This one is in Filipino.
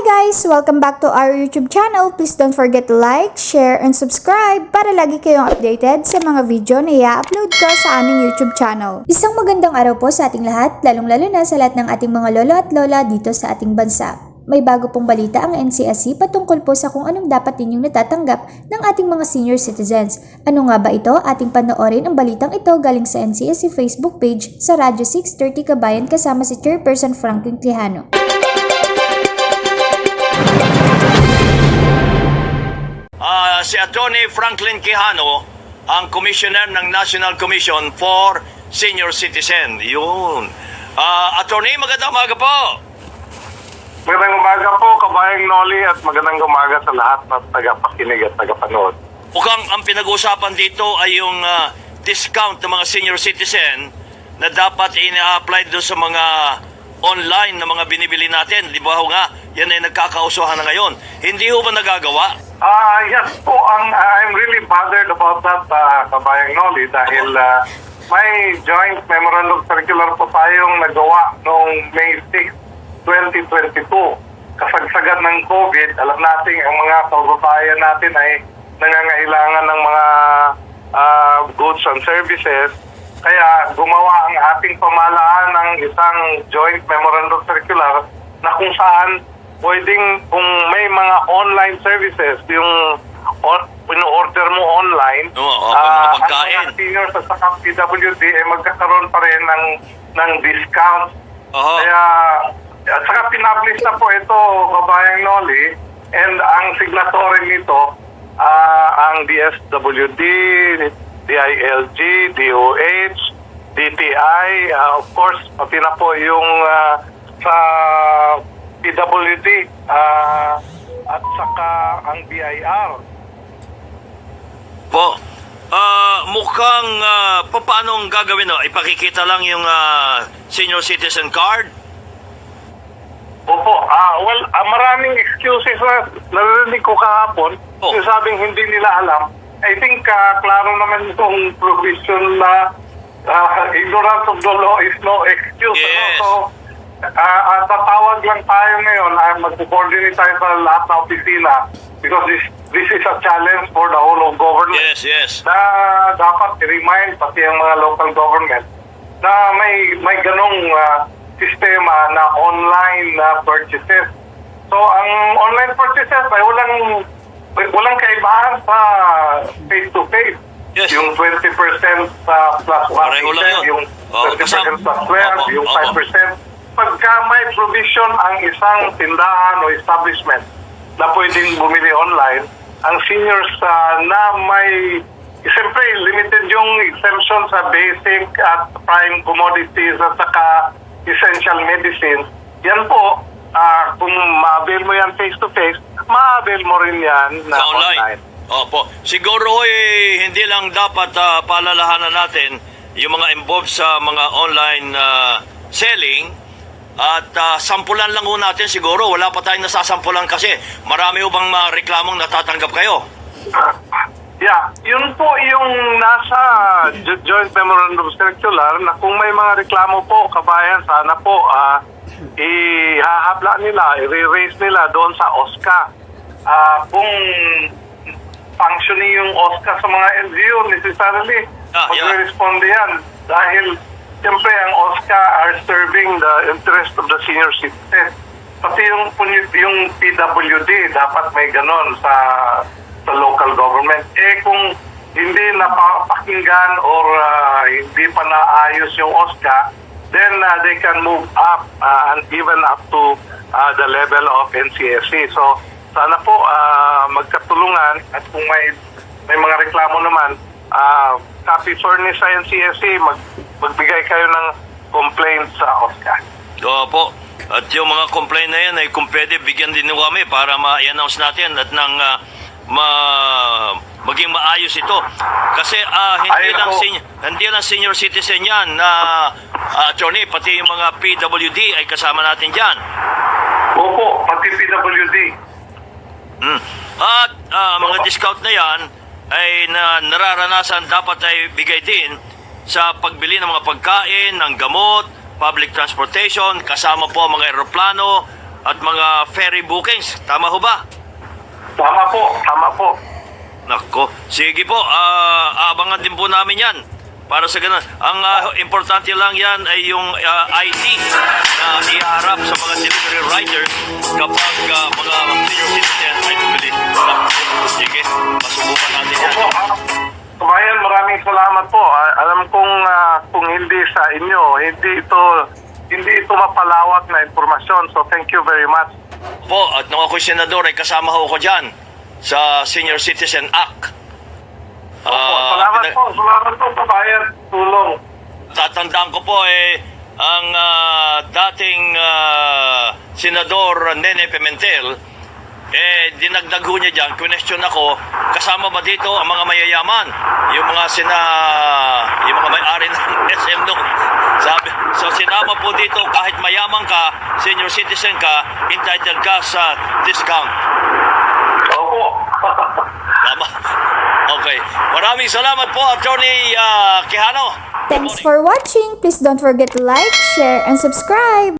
guys! Welcome back to our YouTube channel. Please don't forget to like, share, and subscribe para lagi kayong updated sa mga video na i-upload ko sa aming YouTube channel. Isang magandang araw po sa ating lahat, lalong-lalo na sa lahat ng ating mga lolo at lola dito sa ating bansa. May bago pong balita ang NCSC patungkol po sa kung anong dapat ninyong natatanggap ng ating mga senior citizens. Ano nga ba ito? Ating panoorin ang balitang ito galing sa NCSC Facebook page sa Radyo 630 Kabayan kasama si Chairperson Franklin Quijano. Ah, si Attorney Franklin Quijano, ang commissioner ng National Commission for Senior Citizen. Yun. Ah, attorney, magandang umaga po. Magandang umaga po, kabayang Noli, at magandang umaga sa lahat ng tagapakinig at tagapanood. Mukhang ang pinag-uusapan dito ay yung ah, discount ng mga senior citizen na dapat ina-apply doon sa mga online na mga binibili natin. Di ba ho nga, yan ay nagkakausuhan na ngayon. Hindi ho ba nagagawa? Ah, yes po, ang, I'm really bothered about that, uh, kabayang Noli, dahil ah, may joint memorandum circular po tayong nagawa noong May 6, 2022. Kasagsagan ng COVID, alam natin ang mga kababayan natin ay nangangailangan ng mga ah, goods and services. Kaya gumawa ang ating pamahalaan ng isang joint memorandum circular na kung saan pwedeng kung may mga online services, yung on, order mo online, Oo, oo, ah, pagkain. ang mga seniors at saka PWD ay magkakaroon pa rin ng, ng discount. Oho. Kaya, at saka pinablish na po ito, kabayang Noli, and ang signatory nito, ah, ang DSWD, DILG, DOH, DTI, ah, of course, pati na po yung ah, sa PWD, ah, at saka ang BIR. Po. Ah, mukhang pa- paano ang gagawin no? Ipakikita lang yung ah, senior citizen card. Opo, ah well, ah, maraming excuses na narinig ko kahapon. Oh. Yung sabing hindi nila alam. I think ah, klaro naman itong provision na ah, ignorance of the law is no excuse. Yes. Ano? So, ah, ah, tatawag lang tayo ngayon. Uh, Mag-coordinate tayo sa lahat ng opisina because this this is a challenge for the whole of government Yes, yes. na dapat i-remind pati ang mga local government na may may ganong ah, sistema na online na purchases. So ang online purchases ay walang walang kaibahan sa face to face. Yes. Yung 20% sa plus 1%, Pareho lang yun. yung Oo, 20% kasama- plus 12, Opo, yung opo. 5%. Pagka may provision ang isang tindahan o establishment na pwedeng bumili online, ang seniors ah, na may Siyempre, limited yung exemption sa basic at prime commodities at saka essential medicines. Yan po, ah, kung ma-avail mo yan face-to-face, ma-avail mo rin yan na Sa online. online. Opo. Siguro eh, hindi lang dapat ah, paalalahanan natin yung mga involved sa mga online ah, selling at ah, sampulan lang ho natin siguro. Wala pa tayong nasasampulan kasi marami ho bang mga reklamong natatanggap kayo? Yeah, yun po yung nasa Jo- Joint Memorandum Circular na kung may mga reklamo po, kabayan, sana po ah ihahabla nila, i-raise nila doon sa OSCA. Ah, kung functioning yung OSCA sa mga LGU, necessarily, Ah, yeah. magre-responde yan. Dahil, siyempre, ang OSCA are serving the interest of the senior citizen. Pati yung, yung PWD, dapat may ganon sa sa local government. Eh kung hindi napapakinggan or ah, hindi pa naayos yung OSCA, then ah, they can move up ah, and even up to ah, the level of NCSC. So sana po ah, magkatulungan at kung may may mga reklamo naman, ah, copy furnish sa NCSC, mag, magbigay kayo ng complaint sa OSCA. Opo. At yung mga complaint na yan ay kung pwede bigyan din nyo kami para ma-announce natin at nang ah, ma maging maayos ito. Kasi ah, hindi Ayun lang senior, hindi lang senior citizen yan na ah, attorney pati yung mga PWD ay kasama natin diyan. Opo, pati PWD. Mm. At ah, mga discount na yan ay na nararanasan dapat ay bigay din sa pagbili ng mga pagkain, ng gamot, public transportation, kasama po ang mga eroplano at mga ferry bookings. Tama ho ba? Tama po, tama po. Nako, sige po, ah, abangan din po namin yan. Para sa ganun. Ang ah, importante lang yan ay yung ah, ID na iharap sa mga delivery riders kapag ah, mga senior citizen ay bumili. Sige, masubukan natin yan. Opo, Kumayan, maraming salamat po. Ah, alam kong ah, kung hindi sa inyo, hindi ito hindi ito mapalawak na impormasyon. So thank you very much. Po, at nung ako'y senador ay kasama ho ko dyan sa Senior Citizen Act. Opo, Ah, salamat po, salamat po kabayan. Tulong. tatandaan ko po eh ang ah, dating ah, senador Nene Pimentel eh dinagdag ho niya dyan, question ako, kasama ba dito ang mga mayayaman? Yung mga sina, yung mga may-ari ng SM noon. Sabi, so sinama po dito kahit mayaman ka, senior citizen ka, entitled ka sa discount. Opo. Tama? Okay. Maraming salamat po, Attorney ah, Quijano. Thanks for watching. Please don't forget to like, share, and subscribe.